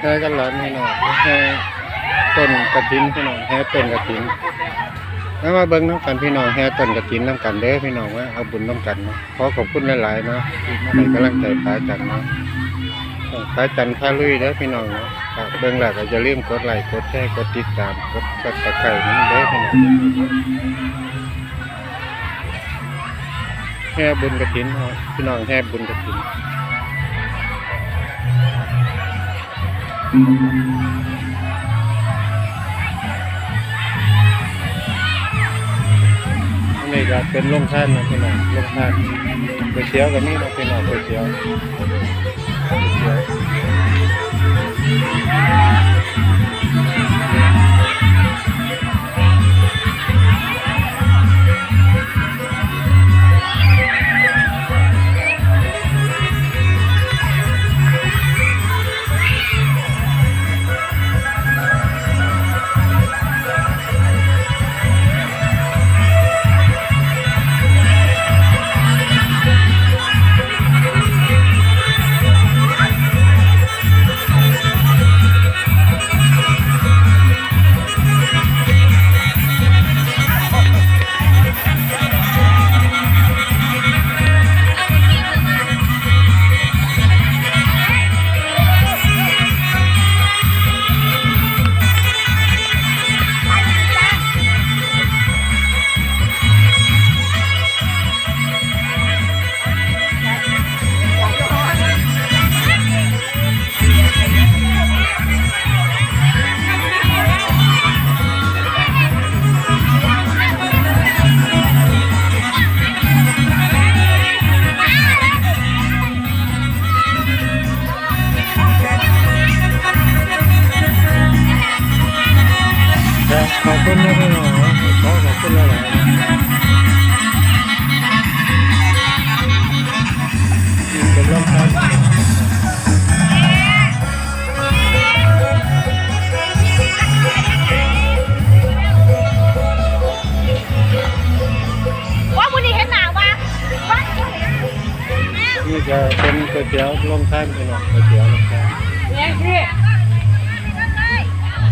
แห่กันหลานพี่น้องแห่ต้นกระถินพี่น้องแห่ต้นกระถินแล้วมาเบิ่งน้ำกันพี่น้องแห่ต้นกระถินน้ำกันเด้อพี่น้องว่าเอาบุญน้ำกันเนาะขอขอบคุณหลายๆเนาะที่มาให้กำลังใจพระอาจันทร์เนาะพระอาจันทร์พาลุยเด้อพี่น้องเนาะครับเบิ่งแล้วก็อย่าลืมกดไลค์กดแชร์กดติดตามกดซับสไครต์นั่นเด้อพี่น้องแห่บุญกระถินเนาะพี่น้องแห่บุญกระถิน นี่ก็เป็นลงท่านนะพี่น้องลงท่านก๋วยเตี๋ยวกับนี่นะพี่น้องก๋วยเตี๋ยวก๋วยเตี๋ยว ขอบคุณนะพี่น้องขอขอบคุณหลายๆนี่เป็นโรงท่านว่าบุรีเห็นหนาวะว่านี่จะเป็นก๋วยเตี๋ยวโรงท่านพี่น้องก๋วยเตี๋ยวโรงท่านเนี่ยพี่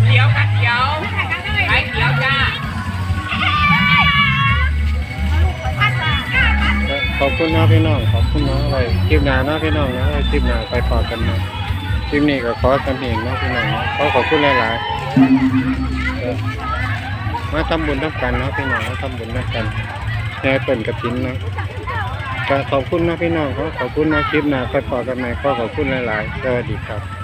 เดี๋ยวกัดเดี๋ยว อบคุณนะพี่น้องขอบคุณนะไรคลิปหน้านะพี่น้องนะคลิปหน้าไปพอกันนะคลิปนี้ก็ขอกันเองนะพี่น้องนะขอขอบคุณหลายๆมาทำบุญทำกันนะพี่น้องมาทำบุญน้ำกันแห่เปิ่นกระถินนะก็ขอบคุณนะพี่น้องขอขอบคุณนะคลิปหน้าไปพอกันใหม่ขอขอบคุณหลายๆสวัสดีครับ